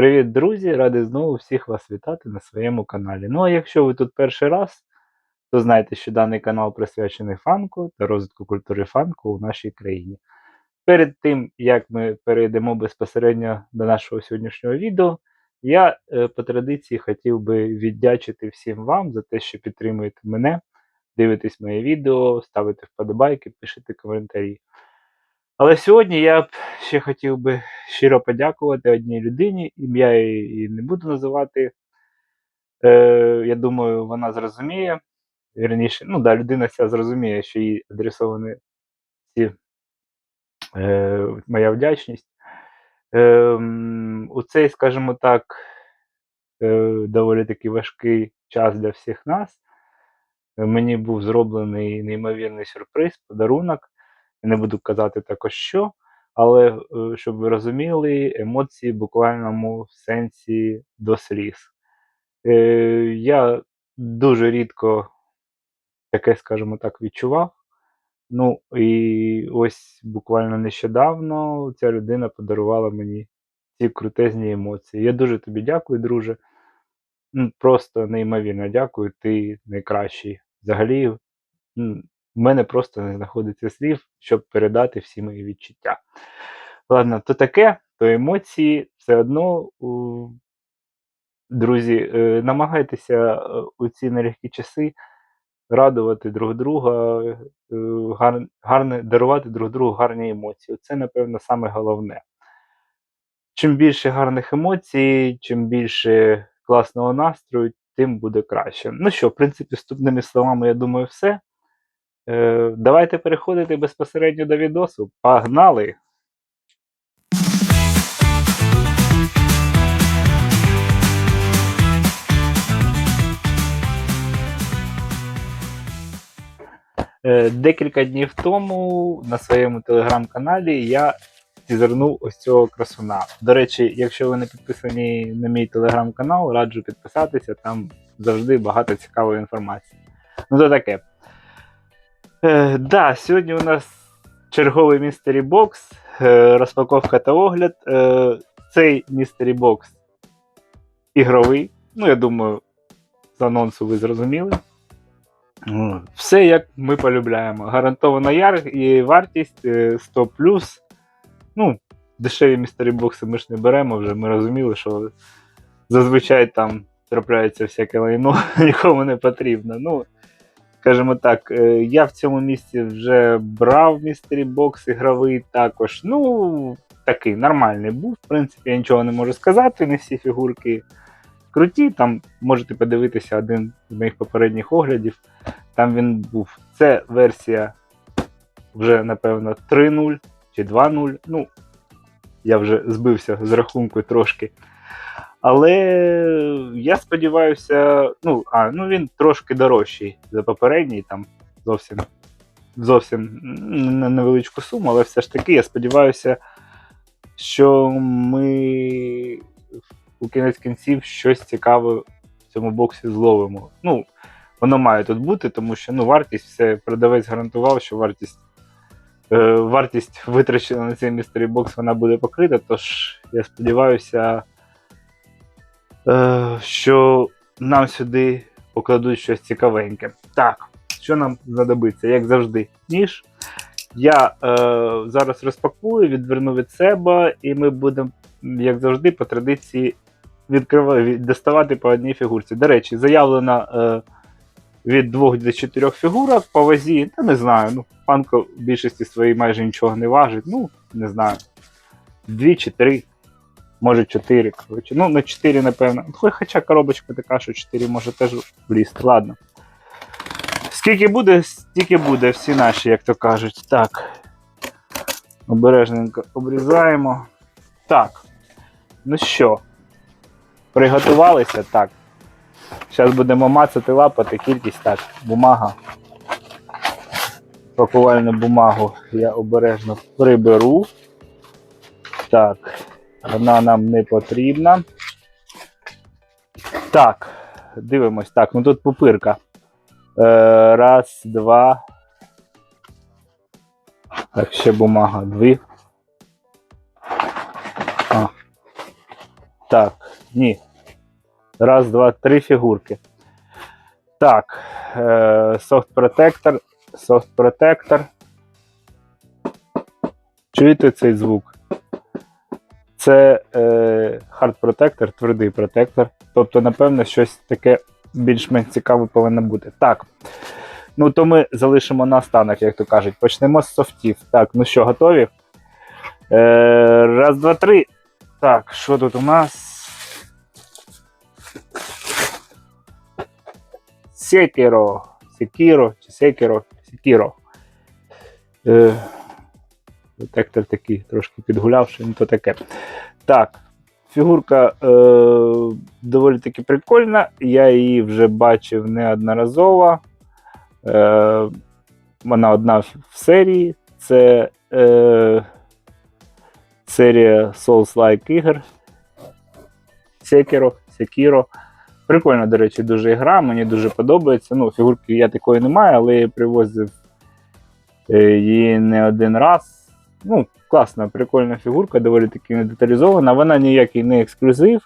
Привіт, друзі! Радий знову всіх вас вітати на своєму каналі. Ну а якщо ви тут перший раз, то знайте, що даний канал присвячений фанку та розвитку культури фанку у нашій країні. Перед тим, як ми перейдемо безпосередньо до нашого сьогоднішнього відео, я е, по традиції хотів би віддячити всім вам за те, що підтримуєте мене, дивитесь моє відео, ставите вподобайки, пишете коментарі. Але сьогодні я б ще хотів би щиро подякувати одній людині, ім'я її не буду називати. Е, я думаю, вона зрозуміє. Вірніше, ну да, людина ця зрозуміє, що їй адресовані ці, е, моя вдячність. Е, у цей, скажімо так, е, доволі таки важкий час для всіх нас. Мені був зроблений неймовірний сюрприз, подарунок. Не буду казати також що, але е, щоб ви розуміли, емоції в буквальному сенсі до сліз. Е, я дуже рідко таке, скажімо так, відчував. Ну і ось буквально нещодавно ця людина подарувала мені ці крутезні емоції. Я дуже тобі дякую, друже. Просто неймовірно дякую, ти найкращий. Взагалі, в мене просто не знаходиться слів, щоб передати всі мої відчуття. Ладно, то таке, то емоції, все одно, друзі, е, намагайтеся е, у ці нелегкі часи радувати друг друга, е, гар... гарне, дарувати друг другу гарні емоції. Це, напевно, саме головне. Чим більше гарних емоцій, чим більше класного настрою, тим буде краще. Ну що, в принципі, вступними словами, я думаю, все. Е, давайте переходити безпосередньо до відосу. Погнали! Е, Декілька днів тому на своєму телеграм-каналі я зізирнув ось цього красуна. До речі, якщо ви не підписані на мій телеграм-канал, раджу підписатися, там завжди багато цікавої інформації. Ну, то таке. Е, да, сьогодні у нас черговий містері бокс, е, розпаковка та огляд. Е, цей містері бокс ігровий. Ну, я думаю, з анонсу ви зрозуміли. Все як ми полюбляємо. Гарантована яр і вартість е, 100 Ну, дешеві містері бокси ми ж не беремо вже. Ми розуміли, що зазвичай там трапляється всяке лайно, нікому не потрібно. Ну, скажімо так, е, я в цьому місці вже брав містері бокс ігровий також. Ну, такий нормальний був. В принципі, я нічого не можу сказати. Не всі фігурки круті. Там можете подивитися один з моїх попередніх оглядів. Там він був. Це версія вже, напевно, 3.0 чи 2.0. Ну, я вже збився з рахунку трошки. Але я сподіваюся, ну, а, ну він трошки дорожчий за попередній, там зовсім зовсім невеличку суму, але все ж таки я сподіваюся, що ми у кінець кінців щось цікаве в цьому боксі зловимо. Ну, воно має тут бути, тому що ну, вартість, все, продавець гарантував, що вартість. е, Вартість витрачена на цей містері бокс вона буде покрита, тож я сподіваюся, що нам сюди покладуть щось цікавеньке. Так, що нам знадобиться, як завжди, ніж. Я е, зараз розпакую, відверну від себе, і ми будемо, як завжди, по традиції відкривати, доставати по одній фігурці. До речі, заявлено е, від 2 до 4 фігурок по вазі, та не знаю, ну, панко в більшості своїй майже нічого не важить. Ну, не знаю. Дві чи три, може чотири. Коротше. Ну, на 4, напевно. Хоча коробочка така, що 4 може теж влізти. Ладно. Скільки буде, стільки буде, всі наші, як то кажуть. Так. Обережненько обрізаємо. Так. Ну що, приготувалися? Так. Зараз будемо мацати лапати, кількість так, бумага. Пакувальну бумагу я обережно приберу. Так, вона нам не потрібна. Так, дивимось. Так, ну тут пупирка. Е, раз, два. Так, ще бумага. Дві. А. Так, ні. Раз, два, три фігурки. Так. Е. Soft Protector. Чуєте цей звук? Це е, Hard Protector, твердий протектор. Тобто, напевно, щось таке більш-менш цікаве повинно бути. Так. Ну, то ми залишимо на останок, як то кажуть. Почнемо з софтів. Так, ну що, готові? Е, раз, два, три. Так, що тут у нас? Секіро. Секіро чи Секіро? Секіро. Е, детектор такий трошки підгулявши, ну то таке. Так, фігурка е, доволі таки прикольна. Я її вже бачив неодноразово. Е, вона одна в серії. Це е, серія Souls-like ігор. Sekiro, Sekiro. Прикольна, до речі, дуже гра, мені дуже подобається. Ну, фігурки я такої не маю, але я привозив е, її не один раз. Ну, класна, прикольна фігурка, доволі таки деталізована. Вона ніякий не ексклюзив.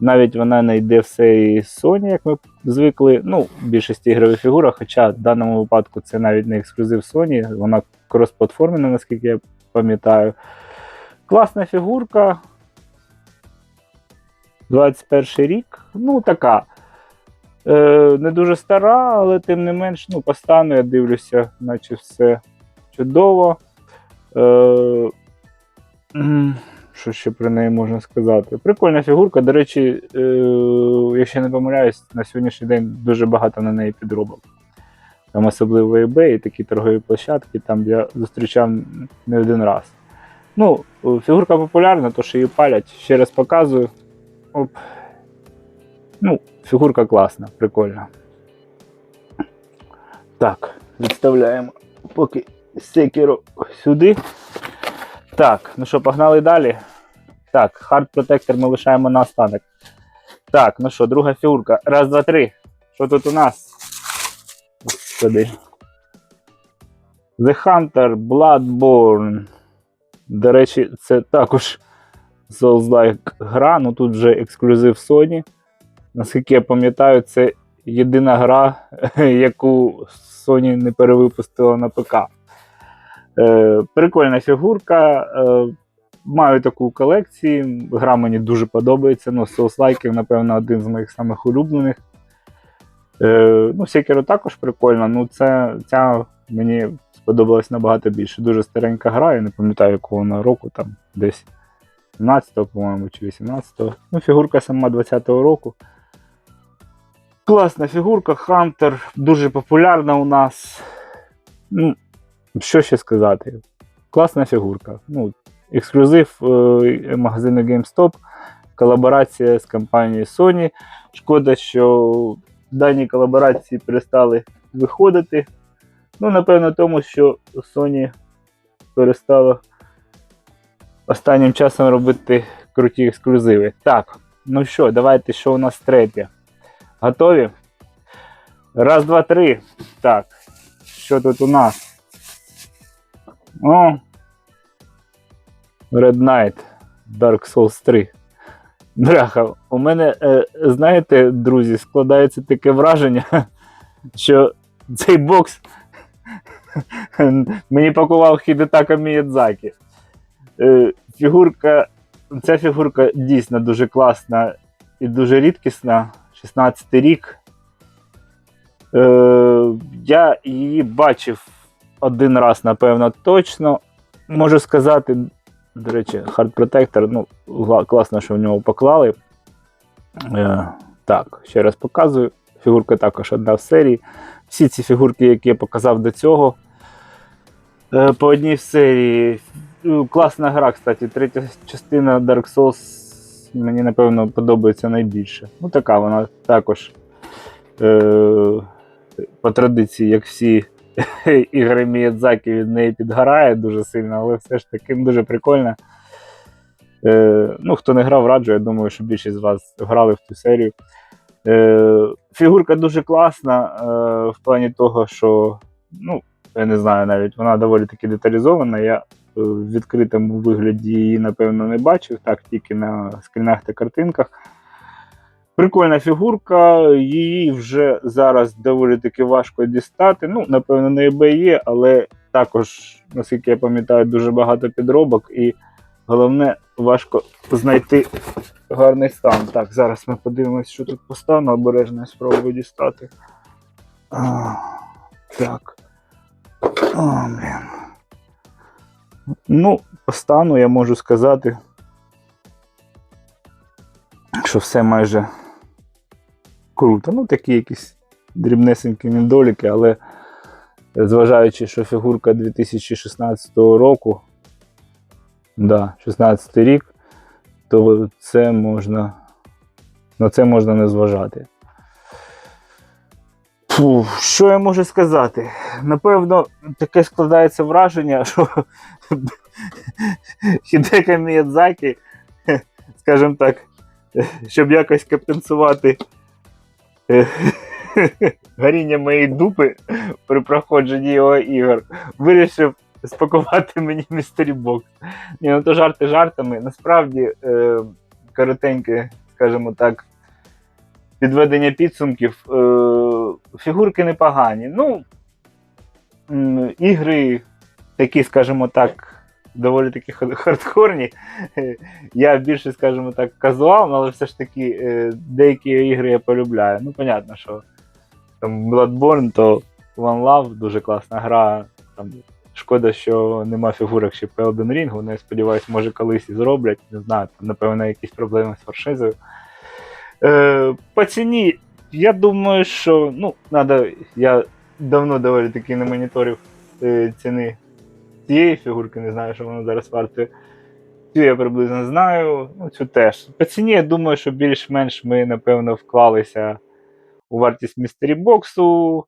Навіть вона не йде в серії Sony, як ми звикли. Ну, в більшості ігрових фігурах, хоча в даному випадку це навіть не ексклюзив Sony, вона кросплатформена, наскільки я пам'ятаю. Класна фігурка. 21 рік. Ну, така. Е, не дуже стара, але тим не менш, ну, по я дивлюся, наче все чудово. Е, що ще про неї можна сказати? Прикольна фігурка. До речі, е, якщо не помиляюсь, на сьогоднішній день дуже багато на неї підробок. Там особливо eBay, такі торгові площадки, там я зустрічав не один раз. Ну, е, фігурка популярна, то що її палять. Ще раз показую. Оп. Ну, фігурка класна, прикольна. Так, відставляємо поки секіру сюди. Так, ну що, погнали далі. Так, Hard Protector ми лишаємо на останок. Так, ну що, друга фігурка. Раз, два, три. Що тут у нас? Господи. The Hunter Bloodborne. До речі, це також Souls-like гра, ну тут вже ексклюзив Sony. Наскільки я пам'ятаю, це єдина гра, яку Sony не перевипустила на ПК. Е, прикольна фігурка. Е, маю таку колекцію. Гра мені дуже подобається. Ну, Souls-like, напевно, один з моїх самих улюблених. Е, ну, Sekiro також прикольна, ну це, ця мені сподобалась набагато більше. Дуже старенька гра, я не пам'ятаю, якого вона року, там десь 17-го, по-моєму, чи 18-го. Ну, фігурка сама 20-го року. Класна фігурка, Хантер, дуже популярна у нас. Ну, що ще сказати? Класна фігурка. Ну, ексклюзив е, магазину GameStop, колаборація з компанією Sony. Шкода, що дані колаборації перестали виходити. Ну, напевно, тому що Sony перестала останнім часом робити круті ексклюзиви. Так, ну що, давайте, що у нас третє. Готові? Раз, два, три. Так. Що тут у нас? О. Red Knight Dark Souls 3. Бляха, у мене, е, знаєте, друзі, складається таке враження, що цей бокс мені пакував Хідетака Міядзакі. Е, фігурка, ця фігурка дійсно дуже класна і дуже рідкісна. 16 рік. Е, я її бачив один раз, напевно, точно. Можу сказати, до речі, Hard Protector, ну, класно, що в нього поклали. Е, так, ще раз показую. Фігурка також одна в серії. Всі ці фігурки, які я показав до цього, е, по одній в серії. Ну, Класна гра, кстати. Третя частина Dark Souls мені, напевно, подобається найбільше. Ну, така вона також е, по традиції, як всі ігри Міядзакі від неї підгорає дуже сильно, але все ж таки дуже прикольно. Е, ну, хто не грав, раджу, я думаю, що більшість з вас грали в цю серію. Е, фігурка дуже класна е, в плані того, що, ну, я не знаю навіть, вона доволі таки деталізована. Я в відкритому вигляді її, напевно, не бачив, так тільки на скрінах та картинках. Прикольна фігурка, її вже зараз доволі таки важко дістати. Ну, напевно, на eBay є, але також, наскільки я пам'ятаю, дуже багато підробок, і головне, важко знайти гарний стан. Так, зараз ми подивимось, що тут по стану, обережно я спробую дістати. А, так. О, блін. Ну, по стану я можу сказати, що все майже круто. Ну, такі якісь дрібнесенькі недоліки, але зважаючи, що фігурка 2016 року, да, 16 рік, то це можна. На це можна не зважати. Фу, що я можу сказати? Напевно, таке складається враження, що Хідека Міядзакі, скажімо так, щоб якось компенсувати горіння моєї дупи при проходженні його ігор, вирішив спакувати мені містері бокс. Ні, ну то жарти жартами. Насправді, е, коротеньке, скажімо так, підведення підсумків. Е, фігурки непогані. Ну, ігри такі, скажімо так, доволі таки хардкорні. Я більше, скажімо так, казуал, але все ж таки е, деякі ігри я полюбляю. Ну, понятно, що там Bloodborne, то One Love дуже класна гра. Там, шкода, що нема фігурок ще по Elden Ring, вони, сподіваюся, може колись і зроблять. Не знаю, там, напевно, якісь проблеми з франшизою. Е, по ціні, я думаю, що ну, надо, я давно доволі таки не моніторив е, ціни цієї фігурки, не знаю, що вона зараз вартує. Цю я приблизно знаю, ну цю теж. По ціні, я думаю, що більш-менш ми, напевно, вклалися у вартість містері боксу.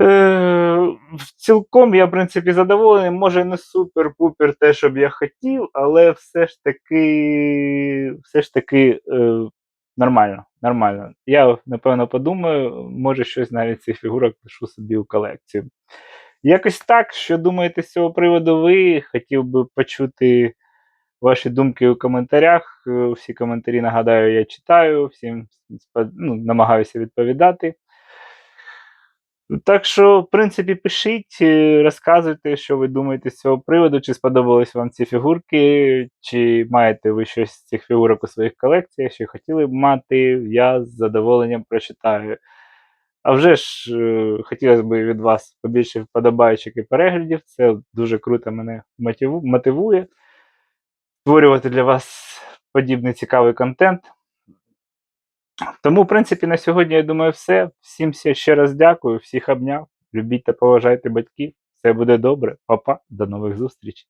Е, цілком я, в принципі, задоволений. Може, не супер-пупер те, що б я хотів, але все ж таки, все ж таки е, нормально. нормально. Я, напевно, подумаю, може щось навіть цих фігурок пишу собі у колекцію. Якось так, що думаєте з цього приводу ви? Хотів би почути ваші думки у коментарях. Е, Всі коментарі, нагадаю, я читаю, всім ну, намагаюся відповідати. Так що, в принципі, пишіть, е, розказуйте, що ви думаєте з цього приводу, чи сподобались вам ці фігурки, чи маєте ви щось з цих фігурок у своїх колекціях, що хотіли б мати, я з задоволенням прочитаю. А вже ж е, хотілося б від вас побільше вподобайчих і переглядів. Це дуже круто мене мотивує створювати для вас подібний цікавий контент. Тому, в принципі, на сьогодні, я думаю, все. Всім ще раз дякую, всіх обняв. Любіть та поважайте батьків. Все буде добре. Па-па, до нових зустрічей.